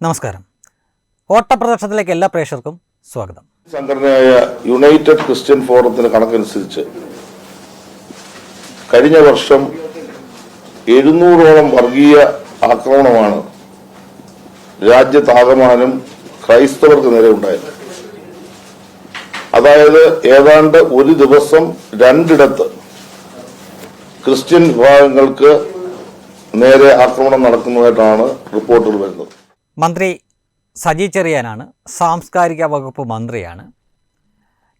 നമസ്കാരം. ഓട്ടപ്രദർശനത്തിലേക്ക് എല്ലാ പ്രേക്ഷകർക്കും സ്വാഗതം. സംഘടനയായ യുണൈറ്റഡ് ക്രിസ്ത്യൻ ഫോറത്തിന്റെ കണക്കനുസരിച്ച് കഴിഞ്ഞ വർഷം എഴുന്നൂറോളം വർഗീയ ആക്രമണമാണ് രാജ്യത്താകമാനം ക്രൈസ്തവർക്ക് നേരെ ഉണ്ടായത്. അതായത് ഏതാണ്ട് ഒരു ദിവസം രണ്ടിടത്ത് ക്രിസ്ത്യൻ വിഭാഗങ്ങൾക്ക് നേരെ ആക്രമണം നടക്കുന്നതായിട്ടാണ് റിപ്പോർട്ടുകൾ വരുന്നത്. മന്ത്രി സജി ചെറിയാനാണ് സാംസ്കാരിക വകുപ്പ് മന്ത്രിയാണ്.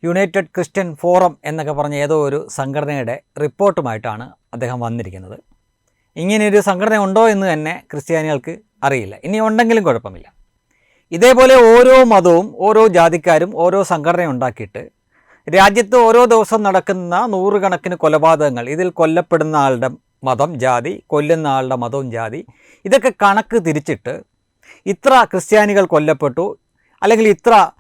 യുണൈറ്റഡ് ക്രിസ്ത്യൻ ഫോറം എന്നൊക്കെ പറഞ്ഞ ഏതോ ഒരു സംഘടനയുടെ റിപ്പോർട്ടുമായിട്ടാണ് അദ്ദേഹം വന്നിരിക്കുന്നത്. ഇങ്ങനെയൊരു സംഘടന ഉണ്ടോ എന്ന് തന്നെ ക്രിസ്ത്യാനികൾക്ക് അറിയില്ല. ഇനി ഉണ്ടെങ്കിലും കുഴപ്പമില്ല. ഇതേപോലെ ഓരോ മതവും ഓരോ ജാതിക്കാരും ഓരോ സംഘടന ഉണ്ടാക്കിയിട്ട് രാജ്യത്ത് ഓരോ ദിവസം നടക്കുന്ന നൂറുകണക്കിന് കൊലപാതകങ്ങൾ ഇതിൽ കൊല്ലപ്പെടുന്ന ആളുടെ മതം ജാതി കൊല്ലുന്ന ആളുടെ മതവും ജാതി ഇതൊക്കെ കണക്ക് തിരിച്ചിട്ട് ഇത്ര ക്രിസ്ത്യാനികൾ കൊല്ലപ്പെട്ടു അല്ലെങ്കിൽ ഇത്ര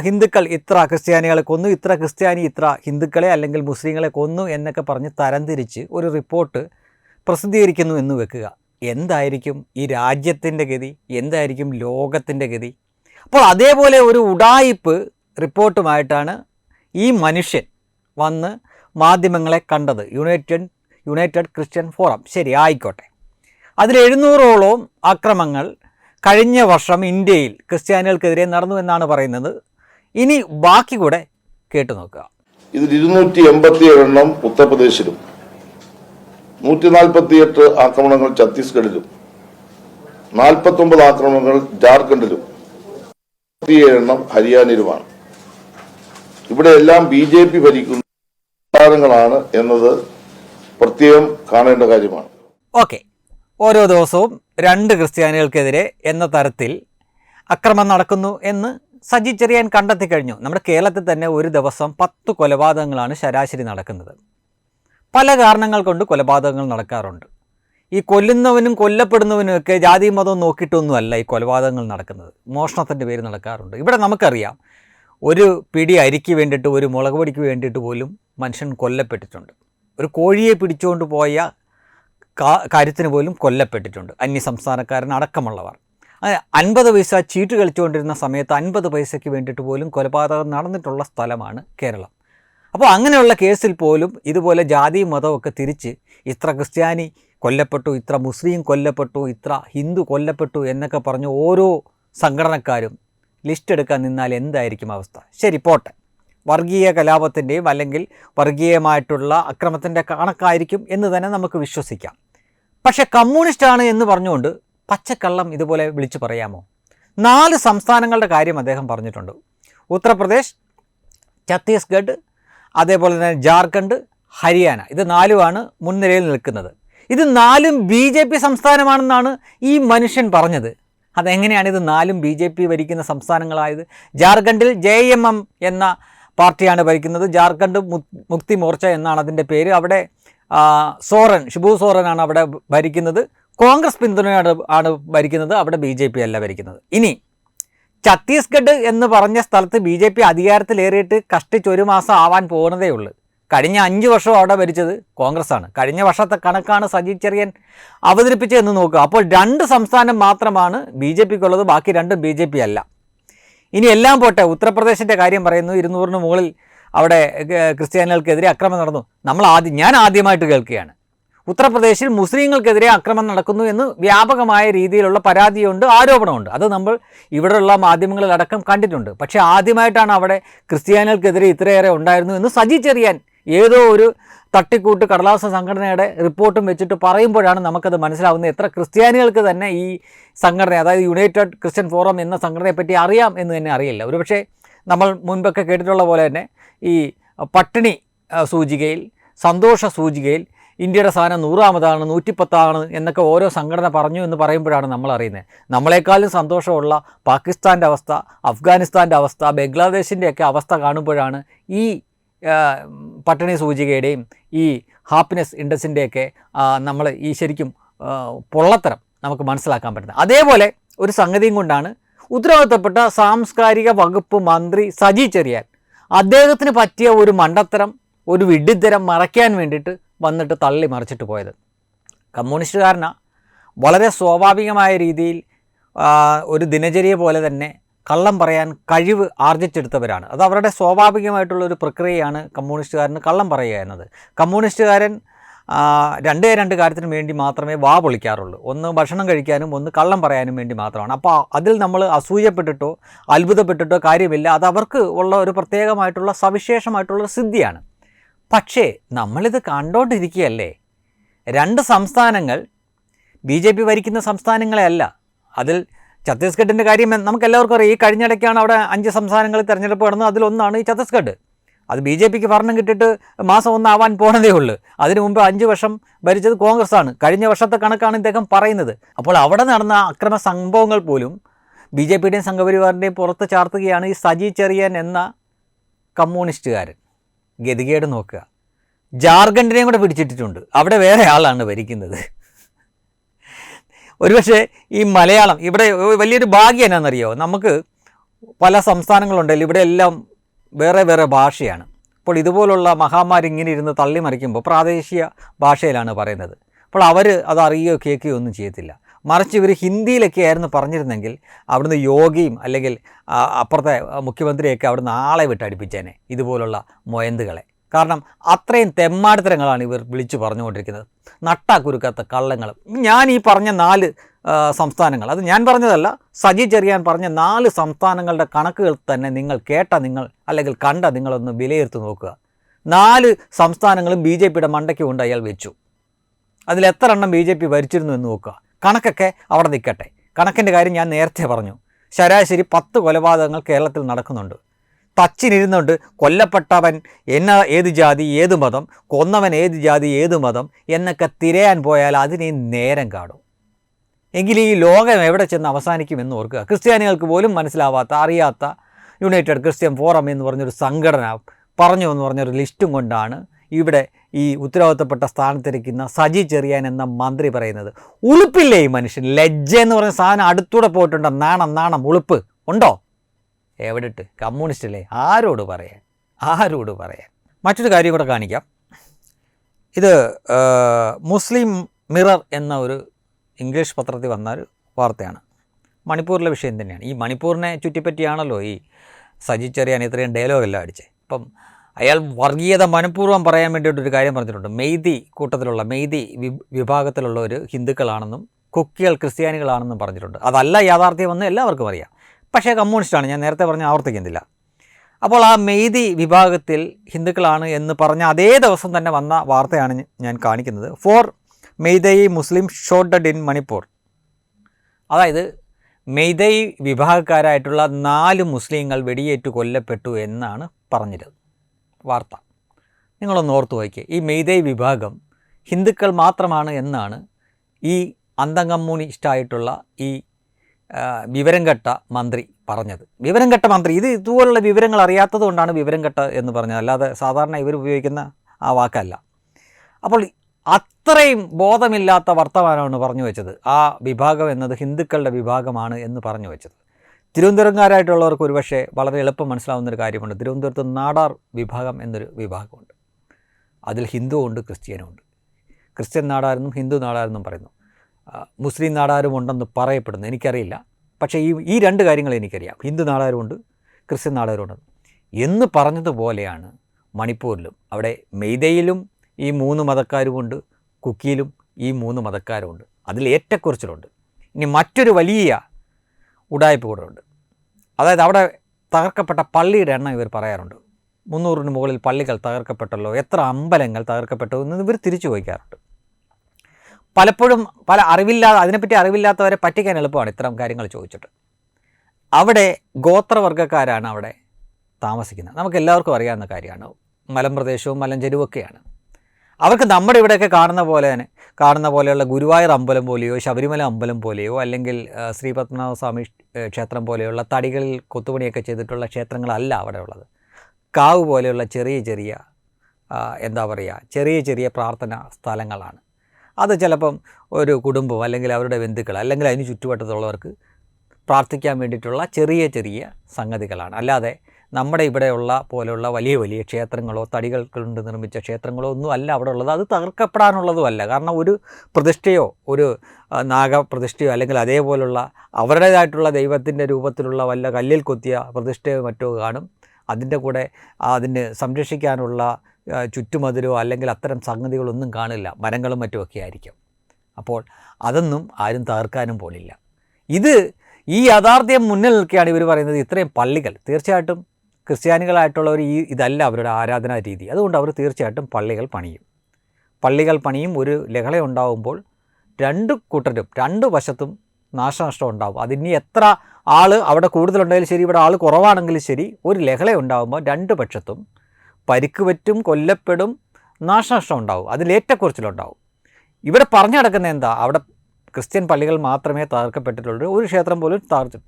ഹിന്ദുക്കൾ ഇത്ര ക്രിസ്ത്യാനികളെ കൊന്നു ഇത്ര ക്രിസ്ത്യാനി ഇത്ര ഹിന്ദുക്കളെ അല്ലെങ്കിൽ മുസ്ലിങ്ങളെ കൊന്നു എന്നൊക്കെ പറഞ്ഞ് തരംതിരിച്ച് ഒരു റിപ്പോർട്ട് പ്രസിദ്ധീകരിക്കുന്നു എന്ന് വെക്കുക. എന്തായിരിക്കും ഈ രാജ്യത്തിന്റെ ഗതി? എന്തായിരിക്കും ലോകത്തിന്റെ ഗതി? അപ്പോൾ അതേപോലെ ഒരു ഉടായിപ്പ് റിപ്പോർട്ടുമായിട്ടാണ് ഈ മനുഷ്യൻ വന്ന് മാധ്യമങ്ങളെ കണ്ടത്. United united Christian forum. ശരി ആയിക്കോട്ടെ. അതിൽ എഴുന്നൂറോളം അക്രമങ്ങൾ കഴിഞ്ഞ വർഷം ഇന്ത്യയിൽ ക്രിസ്ത്യാനികൾക്കെതിരെ നടന്നു എന്നാണ് പറയുന്നത്. ഇനി ബാക്കി കൂടെ കേട്ടു നോക്കുക. ഇതിൽ ഇരുന്നൂറ്റി എൺപത്തി ഏഴെണ്ണം ഉത്തർപ്രദേശിലും നൂറ്റി നാൽപ്പത്തി എട്ട് ആക്രമണങ്ങൾ ഛത്തീസ്ഗഡിലും നാൽപ്പത്തി ഒമ്പത് ആക്രമണങ്ങൾ ജാർഖണ്ഡിലും എണ്ണം ഹരിയാനയിലുമാണ്. ഇവിടെ എല്ലാം ബി ജെ പി ഭരിക്കുന്ന സംസ്ഥാനങ്ങളാണ് എന്നത് പ്രത്യേകം കാണേണ്ട കാര്യമാണ്. ഓക്കെ. ഓരോ ദിവസവും രണ്ട് ക്രിസ്ത്യാനികൾക്കെതിരെ എന്ന തരത്തിൽ അക്രമം നടക്കുന്നു എന്ന് സജി ചെറിയാൻ കണ്ടെത്തി കഴിഞ്ഞു. നമ്മുടെ കേരളത്തിൽ തന്നെ ഒരു ദിവസം പത്ത് കൊലപാതകങ്ങളാണ് ശരാശരി നടക്കുന്നത്. പല കാരണങ്ങൾ കൊണ്ട് കൊലപാതകങ്ങൾ നടക്കാറുണ്ട്. ഈ കൊല്ലുന്നവനും കൊല്ലപ്പെടുന്നവനുമൊക്കെ ജാതി മതവും നോക്കിയിട്ടൊന്നുമല്ല ഈ കൊലപാതകങ്ങൾ നടക്കുന്നത്. മോഷണത്തിന്റെ പേര് നടക്കാറുണ്ട്. ഇവിടെ നമുക്കറിയാം ഒരു പിടി അരിക്ക് വേണ്ടിയിട്ട് ഒരു മുളക് പൊടിക്ക് വേണ്ടിയിട്ട് പോലും മനുഷ്യൻ കൊല്ലപ്പെട്ടിട്ടുണ്ട്. ഒരു കോഴിയെ പിടിച്ചുകൊണ്ട് പോയ കാര്യത്തിന് പോലും കൊല്ലപ്പെട്ടിട്ടുണ്ട്. അന്യസംസ്ഥാനക്കാരൻ അടക്കമുള്ളവർ അൻപത് പൈസ ചീട്ട് കളിച്ചുകൊണ്ടിരുന്ന സമയത്ത് അൻപത് പൈസയ്ക്ക് വേണ്ടിയിട്ട് പോലും കൊലപാതകം നടന്നിട്ടുള്ള സ്ഥലമാണ് കേരളം. അപ്പോൾ അങ്ങനെയുള്ള കേസിൽ പോലും ഇതുപോലെ ജാതി മതമൊക്കെ തിരിച്ച് ഇത്ര ക്രിസ്ത്യാനി കൊല്ലപ്പെട്ടു ഇത്ര മുസ്ലിം കൊല്ലപ്പെട്ടു ഇത്ര ഹിന്ദു കൊല്ലപ്പെട്ടു എന്നൊക്കെ പറഞ്ഞ് ഓരോ സംഘടനക്കാരും ലിസ്റ്റ് എടുക്കാൻ നിന്നാൽ എന്തായിരിക്കും അവസ്ഥ? ശരി പോട്ടെ. വർഗീയ കലാപത്തിന്റെയും അല്ലെങ്കിൽ വർഗീയമായിട്ടുള്ള അക്രമത്തിന്റെ കണക്കായിരിക്കും എന്ന് തന്നെ നമുക്ക് വിശ്വസിക്കാം. പക്ഷെ കമ്മ്യൂണിസ്റ്റാണ് എന്ന് പറഞ്ഞുകൊണ്ട് പച്ചക്കള്ളം ഇതുപോലെ വിളിച്ചു പറയാമോ? നാല് സംസ്ഥാനങ്ങളുടെ കാര്യം അദ്ദേഹം പറഞ്ഞിട്ടുണ്ട്. ഉത്തർപ്രദേശ് ഛത്തീസ്ഗഡ് അതേപോലെ തന്നെ ജാർഖണ്ഡ് ഹരിയാന. ഇത് നാലുമാണ് മുൻനിരയിൽ നിൽക്കുന്നത്. ഇത് നാലും ബി ജെ പി സംസ്ഥാനമാണെന്നാണ് ഈ മനുഷ്യൻ പറഞ്ഞത്. അതെങ്ങനെയാണ് ഇത് നാലും ബി ജെ പി ഭരിക്കുന്ന സംസ്ഥാനങ്ങളായത്? ജാർഖണ്ഡിൽ ജെ എം എം എന്ന പാർട്ടിയാണ് ഭരിക്കുന്നത്. ജാർഖണ്ഡ് മുക്തി മോർച്ച എന്നാണ് അതിന്റെ പേര്. അവിടെ സോറൻ ഷിബു സോറനാണ് അവിടെ ഭരിക്കുന്നത്. കോൺഗ്രസ് പിന്തുണയാണ് ആണ് ഭരിക്കുന്നത്. അവിടെ ബി ജെ പി അല്ല ഭരിക്കുന്നത്. ഇനി ഛത്തീസ്ഗഡ് എന്ന് പറഞ്ഞ സ്ഥലത്ത് ബി ജെ പി അധികാരത്തിലേറിയിട്ട് കഷ്ടിച്ച് ഒരു മാസം ആവാൻ പോകുന്നതേ ഉള്ളൂ. കഴിഞ്ഞ അഞ്ച് വർഷം അവിടെ ഭരിച്ചത് കോൺഗ്രസ് ആണ് കഴിഞ്ഞ വർഷത്തെ കണക്കാണ് സജി ചെറിയൻ അവതരിപ്പിച്ചതെന്ന് നോക്കുക. അപ്പോൾ രണ്ട് സംസ്ഥാനം മാത്രമാണ് ബി ജെ പിക്കുള്ളത്. ബാക്കി രണ്ടും ബി ജെ പി അല്ല. ഇനി എല്ലാം പോട്ടെ. ഉത്തർപ്രദേശിന്റെ കാര്യം പറയുന്നു. ഇരുന്നൂറിന് മുകളിൽ അവിടെ ക്രിസ്ത്യാനികൾക്കെതിരെ അക്രമം നടന്നു. നമ്മൾ ആദ്യം ഞാൻ ആദ്യമായിട്ട് കേൾക്കുകയാണ്. ഉത്തർപ്രദേശിൽ മുസ്ലിങ്ങൾക്കെതിരെ അക്രമം നടക്കുന്നു എന്ന് വ്യാപകമായ രീതിയിലുള്ള പരാതിയുണ്ട് ആരോപണമുണ്ട്. അത് നമ്മൾ ഇവിടെയുള്ള മാധ്യമങ്ങളിലടക്കം കണ്ടിട്ടുണ്ട്. പക്ഷേ ആദ്യമായിട്ടാണ് അവിടെ ക്രിസ്ത്യാനികൾക്കെതിരെ ഇത്രയേറെ ഉണ്ടായിരുന്നു എന്ന് സജി ചെറിയാൻ ഏതോ ഒരു തട്ടിക്കൂട്ട് കടലാസ സംഘടനയുടെ റിപ്പോർട്ടും വെച്ചിട്ട് പറയുമ്പോഴാണ് നമുക്കത് മനസ്സിലാവുന്നത്. എത്ര ക്രിസ്ത്യാനികൾക്ക് തന്നെ ഈ സംഘടന അതായത് യുണൈറ്റഡ് ക്രിസ്ത്യൻ ഫോറം എന്ന സംഘടനയെപ്പറ്റി അറിയാം എന്ന് തന്നെ അറിയില്ല. ഒരുപക്ഷെ നമ്മൾ മുൻപൊക്കെ കേട്ടിട്ടുള്ള പോലെ തന്നെ ഈ പട്ടിണി സൂചികയിൽ സന്തോഷ സൂചികയിൽ ഇന്ത്യയുടെ സ്ഥാനം നൂറാമതാണ് നൂറ്റിപ്പത്താണ് എന്നൊക്കെ ഓരോ സംഘടന പറഞ്ഞു എന്ന് പറയുമ്പോഴാണ് നമ്മൾ അറിയുന്നത്. നമ്മളെക്കാളും സന്തോഷമുള്ള പാകിസ്ഥാന്റെ അവസ്ഥ അഫ്ഗാനിസ്ഥാന്റെ അവസ്ഥ ബംഗ്ലാദേശിന്റെയൊക്കെ അവസ്ഥ കാണുമ്പോഴാണ് ഈ പട്ടിണി സൂചികയുടെയും ഈ ഹാപ്പിനെസ് ഇൻഡസിന്റെയൊക്കെ നമ്മൾ ഈ ശരിക്കും പൊള്ളത്തരം നമുക്ക് മനസ്സിലാക്കാൻ പറ്റുന്നത്. അതേപോലെ ഒരു സംഗതിയും കൊണ്ടാണ് ഉത്തരവാദിത്തപ്പെട്ട സാംസ്കാരിക വകുപ്പ് മന്ത്രി സജി ചെറിയാൻ. അദ്ദേഹത്തിന് പറ്റിയ ഒരു മണ്ടത്തരം ഒരു വിഡ്ഢിത്തരം മറയ്ക്കാൻ വേണ്ടിയിട്ട് വന്നിട്ട് തള്ളി മറിച്ചിട്ട് പോയത്. കമ്മ്യൂണിസ്റ്റുകാരന. വളരെ സ്വാഭാവികമായ രീതിയിൽ ഒരു ദിനചര്യ പോലെ തന്നെ കള്ളം പറയാൻ കഴിവ് ആർജിച്ചെടുത്തവരാണ്. അത് അവരുടെ സ്വാഭാവികമായിട്ടുള്ള ഒരു പ്രക്രിയയാണ് കമ്മ്യൂണിസ്റ്റുകാരന് കള്ളം പറയുക എന്നത്. കമ്മ്യൂണിസ്റ്റുകാരൻ രണ്ടേ രണ്ട് കാര്യത്തിന് വേണ്ടി മാത്രമേ വാ പൊളിക്കാറുള്ളൂ. ഒന്ന് ഭക്ഷണം കഴിക്കാനും ഒന്ന് കള്ളം പറയാനും വേണ്ടി മാത്രമാണ്. അപ്പോൾ അതിൽ നമ്മൾ അസൂയപ്പെട്ടിട്ടോ അത്ഭുതപ്പെട്ടിട്ടോ കാര്യമില്ല. അത് അവർക്ക് ഉള്ള ഒരു പ്രത്യേകമായിട്ടുള്ള സവിശേഷമായിട്ടുള്ള സിദ്ധിയാണ്. പക്ഷേ നമ്മളിത് കണ്ടോണ്ടിരിക്കുകയല്ലേ? രണ്ട് സംസ്ഥാനങ്ങൾ ബി ജെ പി ഭരിക്കുന്ന സംസ്ഥാനങ്ങളെ അല്ല. അതിൽ ഛത്തീസ്ഗഡിന്റെ കാര്യം നമുക്കെല്ലാവർക്കും അറിയാം. ഈ കഴിഞ്ഞിടയ്ക്കാണ് അവിടെ അഞ്ച് സംസ്ഥാനങ്ങളിൽ തിരഞ്ഞെടുപ്പ് നടന്നത്. അതിലൊന്നാണ് ഈ ഛത്തീസ്ഗഡ്. അത് ബി ജെ പിക്ക് ഭരണം കിട്ടിയിട്ട് മാസം ഒന്നാവാൻ പോണതേ ഉള്ളൂ. അതിനു മുമ്പ് അഞ്ച് വർഷം ഭരിച്ചത് കോൺഗ്രസ് ആണ് കഴിഞ്ഞ വർഷത്തെ കണക്കാണ് ഇദ്ദേഹം പറയുന്നത്. അപ്പോൾ അവിടെ നടന്ന അക്രമ സംഭവങ്ങൾ പോലും ബി ജെ പിയുടെയും സംഘപരിവാറിന്റെയും പുറത്ത് ചാർത്തുകയാണ് ഈ സജി ചെറിയൻ എന്ന കമ്മ്യൂണിസ്റ്റുകാരൻ. ഗതികേട് നോക്കുക. ജാർഖണ്ഡിനെയും കൂടെ പിടിച്ചിട്ടിട്ടുണ്ട്. അവിടെ വേറെ ആളാണ് ഭരിക്കുന്നത്. ഒരുപക്ഷെ ഈ മലയാളം ഇവിടെ വലിയൊരു ഭാഗ്യം എന്നാണെന്നറിയോ? നമുക്ക് പല സംസ്ഥാനങ്ങളുണ്ടല്ലോ ഇവിടെ എല്ലാം വേറെ വേറെ ഭാഷയാണ്. അപ്പോൾ ഇതുപോലുള്ള മഹാമാരി ഇങ്ങനെ ഇരുന്ന് തള്ളിമറിക്കുമ്പോൾ പ്രാദേശിക ഭാഷയിലാണ് പറയുന്നത്. അപ്പോൾ അവർ അത് അറിയുകയോ കേൾക്കുകയോ ഒന്നും ചെയ്യത്തില്ല. മറിച്ച് ഇവർ ഹിന്ദിയിലൊക്കെ ആയിരുന്നു പറഞ്ഞിരുന്നെങ്കിൽ അവിടുന്ന് യോഗിയും അല്ലെങ്കിൽ അപ്പുറത്തെ മുഖ്യമന്ത്രിയൊക്കെ അവിടുന്ന് ആളെ വിട്ട് അടുപ്പിച്ചേനെ ഇതുപോലുള്ള മൊയന്തുകളെ. കാരണം അത്രയും തെമ്മാടിത്തരങ്ങളാണ് ഇവർ വിളിച്ചു പറഞ്ഞുകൊണ്ടിരിക്കുന്നത്. നട്ടാ കുരുക്കാത്ത കള്ളങ്ങൾ ഞാൻ ഈ പറഞ്ഞ നാല് സംസ്ഥാനങ്ങൾ അത് ഞാൻ പറഞ്ഞതല്ല സജി ചെറിയാൻ പറഞ്ഞ നാല് സംസ്ഥാനങ്ങളുടെ കണക്കുകൾ തന്നെ നിങ്ങൾ കേട്ട നിങ്ങൾ അല്ലെങ്കിൽ കണ്ട നിങ്ങളൊന്ന് വിലയിരുത്തി നോക്കുക. നാല് സംസ്ഥാനങ്ങളും ബി ജെ പിയുടെ മണ്ടയ്ക്ക് കൊണ്ട് അയാൾ വെച്ചു. അതിൽ എത്ര എണ്ണം ബി ജെ പി ഭരിച്ചിരുന്നു എന്ന് നോക്കുക. കണക്കൊക്കെ അവിടെ നിൽക്കട്ടെ. കണക്കിന്റെ കാര്യം ഞാൻ നേരത്തെ പറഞ്ഞു. ശരാശരി പത്ത് കൊലപാതകങ്ങൾ കേരളത്തിൽ നടക്കുന്നുണ്ട്. തച്ചിനിരുന്നുകൊണ്ട് കൊല്ലപ്പെട്ടവൻ എന്ന ഏത് ജാതി ഏത് മതം കൊന്നവൻ ഏത് ജാതി ഏത് മതം എന്നൊക്കെ തിരയാൻ പോയാൽ അതിനെ നേരം കാണും എങ്കിൽ ഈ ലോകം എവിടെ ചെന്ന് അവസാനിക്കുമെന്ന് ഓർക്കുക. ക്രിസ്ത്യാനികൾക്ക് പോലും മനസ്സിലാവാത്ത അറിയാത്ത യുണൈറ്റഡ് ക്രിസ്ത്യൻ ഫോറം എന്ന് പറഞ്ഞൊരു സംഘടന പറഞ്ഞു എന്ന് പറഞ്ഞൊരു ലിസ്റ്റും കൊണ്ടാണ് ഇവിടെ ഈ ഉത്തരവാദിത്തപ്പെട്ട സ്ഥാനത്തിരിക്കുന്ന സജി ചെറിയാൻ എന്ന മന്ത്രി പറയുന്നത്. ഉളുപ്പില്ലേ ഈ മനുഷ്യൻ? ലജ്ജ എന്ന് പറഞ്ഞ സാധനം അടുത്തൂടെ പോയിട്ടുണ്ട്. നാണം നാണം ഉളുപ്പ്. ഉണ്ടോ? എവിടെട്ട്? കമ്മ്യൂണിസ്റ്റ് അല്ലേ ആരോട് പറയാൻ? ആരോട് പറയാൻ? മറ്റൊരു കാര്യം കൂടെ കാണിക്കാം. ഇത് മുസ്ലിം മിറർ എന്ന ഒരു ഇംഗ്ലീഷ് പത്രത്തിൽ വന്ന ഒരു വാർത്തയാണ്. മണിപ്പൂരിലെ വിഷയം തന്നെയാണ്. ഈ മണിപ്പൂരിനെ ചുറ്റിപ്പറ്റിയാണല്ലോ ഈ സജി ചെറിയാൻ ഇത്രയും ഡയലോഗെല്ലാം അടിച്ചത് ഇപ്പം അയാൾ വർഗീയത മനഃപൂർവം പറയാൻ വേണ്ടിയിട്ടൊരു കാര്യം പറഞ്ഞിട്ടുണ്ട്. മെയ്തി കൂട്ടത്തിലുള്ള മെയ്തി വിഭാഗത്തിലുള്ള ഒരു ഹിന്ദുക്കളാണെന്നും കുക്കികൾ ക്രിസ്ത്യാനികളാണെന്നും പറഞ്ഞിട്ടുണ്ട്. അതല്ല യാഥാർത്ഥ്യമെന്ന് എല്ലാവർക്കും അറിയാം. പക്ഷേ കമ്മ്യൂണിസ്റ്റാണ്. ഞാൻ നേരത്തെ പറഞ്ഞ ആവർത്തിക്കുന്നില്ല. അപ്പോൾ ആ മെയ്തി വിഭാഗത്തിൽ ഹിന്ദുക്കളാണ് എന്ന് പറഞ്ഞ അതേ ദിവസം തന്നെ വന്ന വാർത്തയാണ് ഞാൻ കാണിക്കുന്നത്. Four Meitei Muslim shot dead in Manipur. അതായത് മെയ്തൈ വിഭാഗക്കാരായിട്ടുള്ള നാല് മുസ്ലിങ്ങൾ വെടിയേറ്റ് കൊല്ലപ്പെട്ടു എന്നാണ് പറഞ്ഞിരുന്നത് വാർത്ത. നിങ്ങളൊന്ന് ഓർത്തു വയ്ക്കുക ഈ മെയ്തൈ വിഭാഗം ഹിന്ദുക്കൾ മാത്രമാണ് എന്നാണ് ഈ അന്തം കമ്മ്യൂണിസ്റ്റായിട്ടുള്ള ഈ വിവരം കെട്ട മന്ത്രി പറഞ്ഞത്. വിവരം കെട്ട മന്ത്രി ഇത് ഇതുപോലുള്ള വിവരങ്ങൾ അറിയാത്തത് കൊണ്ടാണ് വിവരം കെട്ട എന്ന് പറഞ്ഞത്. അല്ലാതെ സാധാരണ ഇവർ ഉപയോഗിക്കുന്ന ആ വാക്കല്ല. അപ്പോൾ അത്രയും ബോധമില്ലാത്ത വർത്തമാനമാണ് പറഞ്ഞു വെച്ചത്. ആ വിഭാഗം എന്നത് ഹിന്ദുക്കളുടെ വിഭാഗമാണ് എന്ന് പറഞ്ഞു വെച്ചത്. തിരുവനന്തപുരംകാരായിട്ടുള്ളവർക്ക് ഒരുപക്ഷെ വളരെ എളുപ്പം മനസ്സിലാവുന്നൊരു കാര്യമുണ്ട്. തിരുവനന്തപുരത്ത് നാടാർ വിഭാഗം എന്നൊരു വിഭാഗമുണ്ട്. അതിൽ ഹിന്ദുവുണ്ട് ക്രിസ്ത്യനുമുണ്ട് ക്രിസ്ത്യൻ നാടാരെന്നും ഹിന്ദു നാടാരെന്നും പറയുന്നു. മുസ്ലിം നാടാരും ഉണ്ടെന്ന് പറയപ്പെടുന്നു. എനിക്കറിയില്ല. പക്ഷേ ഈ ഈ രണ്ട് കാര്യങ്ങൾ എനിക്കറിയാം. ഹിന്ദു നാടാരുമുണ്ട് ക്രിസ്ത്യൻ നാടാരുമുണ്ട്. എന്ന് പറഞ്ഞതുപോലെയാണ് മണിപ്പൂരിലും. അവിടെ മെയ്തയിലും ഈ മൂന്ന് മതക്കാരുമുണ്ട് കുക്കിയിലും ഈ മൂന്ന് മതക്കാരുമുണ്ട്. അതിൽ ഏറ്റക്കുറച്ചിലുണ്ട്. ഇനി മറ്റൊരു വലിയ ഉടായ്പ കൂടെ ഉണ്ട് അതായത് അവിടെ തകർക്കപ്പെട്ട പള്ളിയുടെ എണ്ണം ഇവർ പറയാറുണ്ട്. മുന്നൂറിന് മുകളിൽ പള്ളികൾ തകർക്കപ്പെട്ടല്ലോ എത്ര അമ്പലങ്ങൾ തകർക്കപ്പെട്ടു എന്ന് ഇവർ തിരിച്ചു ചോദിക്കാറുണ്ട്. പലപ്പോഴും പല അറിവില്ലാതെ അതിനെപ്പറ്റി അറിവില്ലാത്തവരെ പറ്റിക്കാൻ എളുപ്പമാണ് ഇത്തരം കാര്യങ്ങൾ ചോദിച്ചിട്ട്. അവിടെ ഗോത്രവർഗക്കാരാണ് അവിടെ താമസിക്കുന്നത്. നമുക്ക് എല്ലാവർക്കും അറിയാവുന്ന കാര്യമാണ്. മലമ്പ്രദേശവും മലഞ്ചെരുവൊക്കെയാണ് അവർക്ക് നമ്മുടെ ഇവിടെയൊക്കെ കാണുന്ന പോലെ തന്നെ കാണുന്ന പോലെയുള്ള ഗുരുവായൂർ അമ്പലം പോലെയോ ശബരിമല അമ്പലം പോലെയോ അല്ലെങ്കിൽ ശ്രീ പത്മനാഭസ്വാമി ക്ഷേത്രം പോലെയുള്ള തടികളിൽ കൊത്തുപണിയൊക്കെ ചെയ്തിട്ടുള്ള ക്ഷേത്രങ്ങളല്ല അവിടെ ഉള്ളത്. കാവ് പോലെയുള്ള ചെറിയ ചെറിയ എന്താ പറയുക ചെറിയ ചെറിയ പ്രാർത്ഥന സ്ഥലങ്ങളാണ്. അത് ചിലപ്പം ഒരു കുടുംബം അല്ലെങ്കിൽ അവരുടെ ബന്ധുക്കൾ അല്ലെങ്കിൽ അതിന് ചുറ്റുവട്ടത്തുള്ളവർക്ക് പ്രാർത്ഥിക്കാൻ വേണ്ടിയിട്ടുള്ള ചെറിയ ചെറിയ സംഗതികളാണ്. അല്ലാതെ നമ്മുടെ ഇവിടെയുള്ള പോലെയുള്ള വലിയ വലിയ ക്ഷേത്രങ്ങളോ തടികൾ കൊണ്ട് നിർമ്മിച്ച ക്ഷേത്രങ്ങളോ ഒന്നും അല്ല അവിടെ ഉള്ളത്. അത് തകർക്കപ്പെടാനുള്ളതുമല്ല കാരണം ഒരു പ്രതിഷ്ഠയോ ഒരു നാഗപ്രതിഷ്ഠയോ അല്ലെങ്കിൽ അതേപോലുള്ള അവരുടേതായിട്ടുള്ള ദൈവത്തിന്റെ രൂപത്തിലുള്ള വല്ല കല്ലിൽ കൊത്തിയ പ്രതിഷ്ഠയോ മറ്റോ കാണും. അതിന്റെ കൂടെ അതിന് സംരക്ഷിക്കാനുള്ള ചുറ്റുമതിലോ അല്ലെങ്കിൽ അത്തരം സംഗതികളൊന്നും കാണില്ല. മരങ്ങളും മറ്റുമൊക്കെ ആയിരിക്കും. അപ്പോൾ അതൊന്നും ആരും തകർക്കാനും പോലില്ല. ഇത് ഈ യാഥാർത്ഥ്യം മുന്നിൽ നിൽക്കുകയാണ് ഇവർ പറയുന്നത് ഇത്രയും പള്ളികൾ. തീർച്ചയായിട്ടും ക്രിസ്ത്യാനികളായിട്ടുള്ളവർ ഈ ഇതല്ല അവരുടെ ആരാധനാ രീതി. അതുകൊണ്ട് അവർ തീർച്ചയായിട്ടും പള്ളികൾ പണിയും. പള്ളികൾ പണിയും ഒരു ലഹള ഉണ്ടാകുമ്പോൾ രണ്ട് കൂട്ടരും രണ്ട് വശത്തും നാശനഷ്ടം ഉണ്ടാവും. അതിനി എത്ര ആൾ അവിടെ കൂടുതലുണ്ടെങ്കിലും ശരി ഇവിടെ ആൾ കുറവാണെങ്കിലും ശരി ഒരു ലഹള ഉണ്ടാകുമ്പോൾ രണ്ട് പക്ഷത്തും പരിക്ക് പറ്റും കൊല്ലപ്പെടും നാശനഷ്ടം ഉണ്ടാവും അതിലേറ്റക്കുറിച്ചിലുണ്ടാവും ഇവിടെ പറഞ്ഞു നടക്കുന്ന എന്താ? അവിടെ ക്രിസ്ത്യൻ പള്ളികൾ മാത്രമേ തകർക്കപ്പെട്ടിട്ടുള്ളൂ. ഒരു ക്ഷേത്രം പോലും തകർച്ചു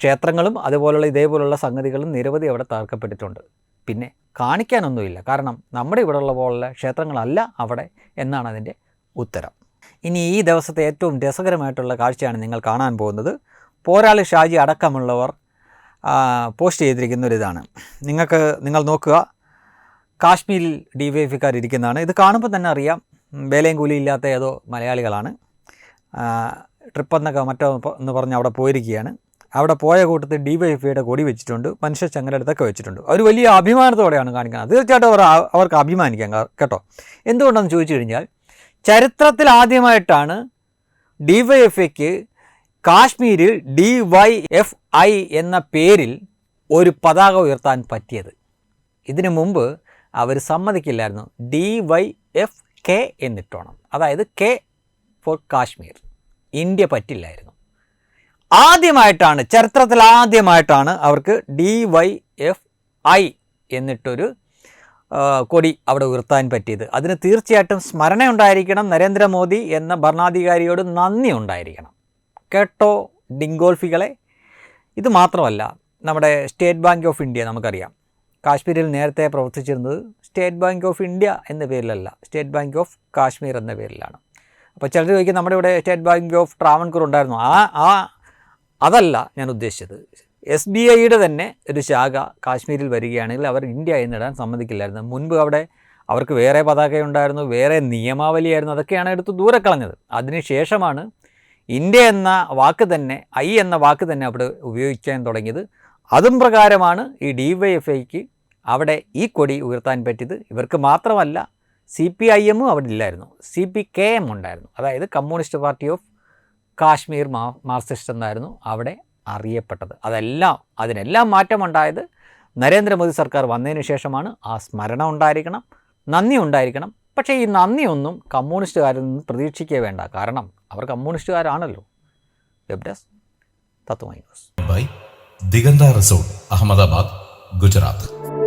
ക്ഷേത്രങ്ങളും അതുപോലുള്ള ഇതേപോലുള്ള സംഗതികളും നിരവധി അവിടെ തകർക്കപ്പെട്ടിട്ടുണ്ട്. പിന്നെ കാണിക്കാനൊന്നുമില്ല. കാരണം നമ്മുടെ ഇവിടെയുള്ള പോലുള്ള ക്ഷേത്രങ്ങളല്ല അവിടെ എന്നാണ് അതിന്റെ ഉത്തരം. ഇനി ഈ ദിവസത്തെ ഏറ്റവും രസകരമായിട്ടുള്ള കാഴ്ചയാണ് നിങ്ങൾ കാണാൻ പോകുന്നത്. പോരാളി ഷാജി അടക്കമുള്ളവർ പോസ്റ്റ് ചെയ്തിരിക്കുന്ന ഒരു ഇതാണ്. നിങ്ങൾക്ക് നിങ്ങൾ നോക്കുക. കാശ്മീരിൽ ഡി വൈ എഫിക്കാർ ഇരിക്കുന്നതാണ്. ഇത് കാണുമ്പോൾ തന്നെ അറിയാം വേലയും കൂലി ഇല്ലാത്ത ഏതോ മലയാളികളാണ്. ട്രിപ്പ് എന്നൊക്കെ മറ്റോ എന്ന് പറഞ്ഞ് അവിടെ പോയിരിക്കുകയാണ്. അവിടെ പോയ കൂട്ടത്തിൽ ഡി വൈ എഫ് ഐയുടെ കൊടി വെച്ചിട്ടുണ്ട് മനുഷ്യ ചങ്ങലടുത്തൊക്കെ വെച്ചിട്ടുണ്ട്. അവർ വലിയ അഭിമാനത്തോടെയാണ് കാണിക്കുന്നത്. തീർച്ചയായിട്ടും അവർ അവർക്ക് അഭിമാനിക്കാം കേട്ടോ. എന്തുകൊണ്ടെന്ന് ചോദിച്ചു കഴിഞ്ഞാൽ ചരിത്രത്തിൽ ആദ്യമായിട്ടാണ് ഡി വൈ എഫ് ഐക്ക് കാശ്മീരിൽ ഡി വൈ എഫ് ഐ എന്ന പേരിൽ ഒരു പതാക ഉയർത്താൻ പറ്റിയത്. ഇതിനു മുമ്പ് അവർ സമ്മതിക്കില്ലായിരുന്നു. ഡി വൈ എഫ് കെ എന്നിട്ടോണം. അതായത് കെ ഫോർ കാശ്മീർ ഇന്ത്യ പറ്റില്ലായിരുന്നു. ആദ്യമായിട്ടാണ് ചരിത്രത്തിൽ ആദ്യമായിട്ടാണ് അവർക്ക് ഡി വൈ എഫ് ഐ എന്നിട്ടൊരു കൊടി അവിടെ ഉയർത്താൻ പറ്റിയത്. അതിന് തീർച്ചയായിട്ടും സ്മരണ ഉണ്ടായിരിക്കണം. നരേന്ദ്രമോദി എന്ന ഭരണാധികാരിയോട് നന്ദി ഉണ്ടായിരിക്കണം. കേട്ടോ ഡിങ്കോൾഫികളെ ഇത് മാത്രമല്ല നമ്മുടെ സ്റ്റേറ്റ് ബാങ്ക് ഓഫ് ഇന്ത്യ നമുക്കറിയാം. കാശ്മീരിൽ നേരത്തെ പ്രവർത്തിച്ചിരുന്നത് സ്റ്റേറ്റ് ബാങ്ക് ഓഫ് ഇന്ത്യ എന്ന പേരിലല്ല സ്റ്റേറ്റ് ബാങ്ക് ഓഫ് കാശ്മീർ എന്ന പേരിലാണ്. അപ്പോൾ ചിലർ ചോദിക്കും നമ്മുടെ ഇവിടെ സ്റ്റേറ്റ് ബാങ്ക് ഓഫ് ട്രാവൻകൂർ ഉണ്ടായിരുന്നു. ആ ആ അതല്ല ഞാൻ ഉദ്ദേശിച്ചത്. എസ് ബി ഐയുടെ തന്നെ ഒരു ശാഖ കാശ്മീരിൽ വരികയാണെങ്കിൽ അവർ ഇന്ത്യ എന്നിടാൻ സമ്മതിക്കില്ലായിരുന്നു. മുൻപ് അവിടെ അവർക്ക് വേറെ പതാകയുണ്ടായിരുന്നു വേറെ നിയമാവലിയായിരുന്നു. അതൊക്കെയാണ് എടുത്ത് ദൂരെ കളഞ്ഞത്. അതിനുശേഷമാണ് ഇന്ത്യ എന്ന വാക്ക് തന്നെ ഐ എന്ന വാക്ക് തന്നെ അവിടെ ഉപയോഗിക്കാൻ തുടങ്ങിയത്. അതും പ്രകാരമാണ് ഈ ഡി വൈ എഫ് ഐക്ക് അവിടെ ഈ കൊടി ഉയർത്താൻ പറ്റിയത് ഇവർക്ക് മാത്രമല്ല സി പി ഐ എമ്മും അവിടെ ഇല്ലായിരുന്നു. സി പി കെ എം ഉണ്ടായിരുന്നു. അതായത് കമ്മ്യൂണിസ്റ്റ് പാർട്ടി ഓഫ് കാശ്മീർ മാ മാർസിസ്റ്റ് എന്നായിരുന്നു അവിടെ അറിയപ്പെട്ടത്. അതെല്ലാം അതിനെല്ലാം മാറ്റമുണ്ടായത് നരേന്ദ്രമോദി സർക്കാർ വന്നതിന് ശേഷമാണ്. ആ സ്മരണ ഉണ്ടായിരിക്കണം നന്ദി ഉണ്ടായിരിക്കണം. പക്ഷേ ഈ നന്ദിയൊന്നും കമ്മ്യൂണിസ്റ്റുകാരിൽ നിന്ന് പ്രതീക്ഷിക്കേ വേണ്ട. കാരണം അവർ കമ്മ്യൂണിസ്റ്റുകാരാണല്ലോ. Web desk Tatwamayi news Ahmedabad Gujarat.